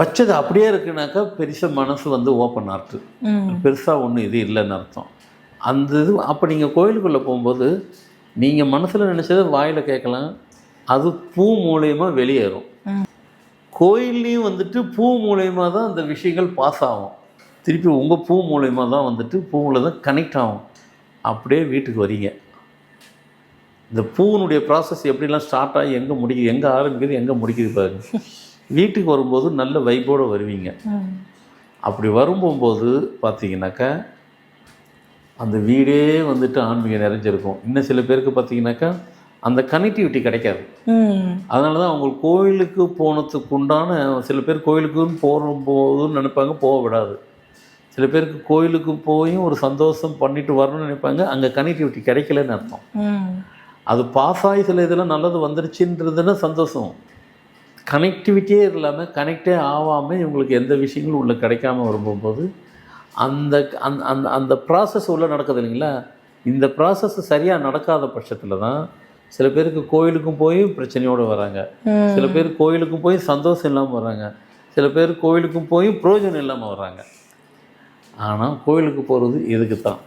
வச்சது அப்படியே இருக்குனாக்கா பெருசாக மனசு வந்து ஓப்பன் ஆர்ட்டு பெருசாக ஒன்றும் இது இல்லைன்னு அர்த்தம். அந்த இது அப்போ நீங்கள் கோயிலுக்குள்ளே போகும்போது நீங்கள் மனசில் நினச்சதை வாயில் கேட்கலாம். அது பூ மூலயமா வெளியேறும். கோயில்லையும் வந்துட்டு பூ மூலயமா தான் அந்த விஷயங்கள் பாஸ் ஆகும். திருப்பி உங்கள் பூ மூலயமா தான் வந்துட்டு பூவில் தான் கனெக்ட் ஆகும். அப்படியே வீட்டுக்கு வரீங்க. இந்த பூவினுடைய ப்ராசஸ் எப்படிலாம் ஸ்டார்ட் ஆகி எங்கே முடிக்குது எங்கே ஆரம்பிக்குது எங்கே முடிக்குது பாருங்க. வீட்டுக்கு வரும்போது நல்ல வைப்போடு வருவீங்க. அப்படி வரும்போது பார்த்தீங்கன்னாக்கா அந்த வீடே வந்துட்டு ஆன்மீகம் நிறைஞ்சிருக்கும். இன்னும் சில பேருக்கு பார்த்தீங்கன்னாக்கா அந்த கனெக்டிவிட்டி கிடைக்காது. அதனால தான் அவங்க கோயிலுக்கு போனதுக்கு உண்டான சில பேர் கோயிலுக்குன்னு போகும்போதுன்னு நினைப்பாங்க போக விடாது. சில பேருக்கு கோயிலுக்கு போயும் ஒரு சந்தோஷம் பண்ணிட்டு வரணும்னு நினைப்பாங்க அங்கே கனெக்டிவிட்டி கிடைக்கலன்னு அர்த்தம். அது பாஸ் ஆகி சில இதெல்லாம் நல்லது வந்துருச்சுன்றதுன்னா சந்தோஷம். கனெக்டிவிட்டியே இல்லாமல் கனெக்டே ஆகாமல் இவங்களுக்கு எந்த விஷயங்களும் உள்ள கிடைக்காம வரும்போது அந்த அந்த அந்த அந்த ப்ராசஸ் உள்ள நடக்குது இல்லைங்களா? இந்த ப்ராசஸ் சரியாக நடக்காத பட்சத்தில் தான் சில பேருக்கு கோயிலுக்கும் போய் பிரச்சனையோடு வராங்க. சில பேர் கோயிலுக்கும் போய் சந்தோஷம் இல்லாமல் வராங்க. சில பேர் கோயிலுக்கும் போய் பிரயோஜனம் இல்லாமல் வராங்க. ஆனால் கோயிலுக்கு போகிறது இதுக்கு தான்?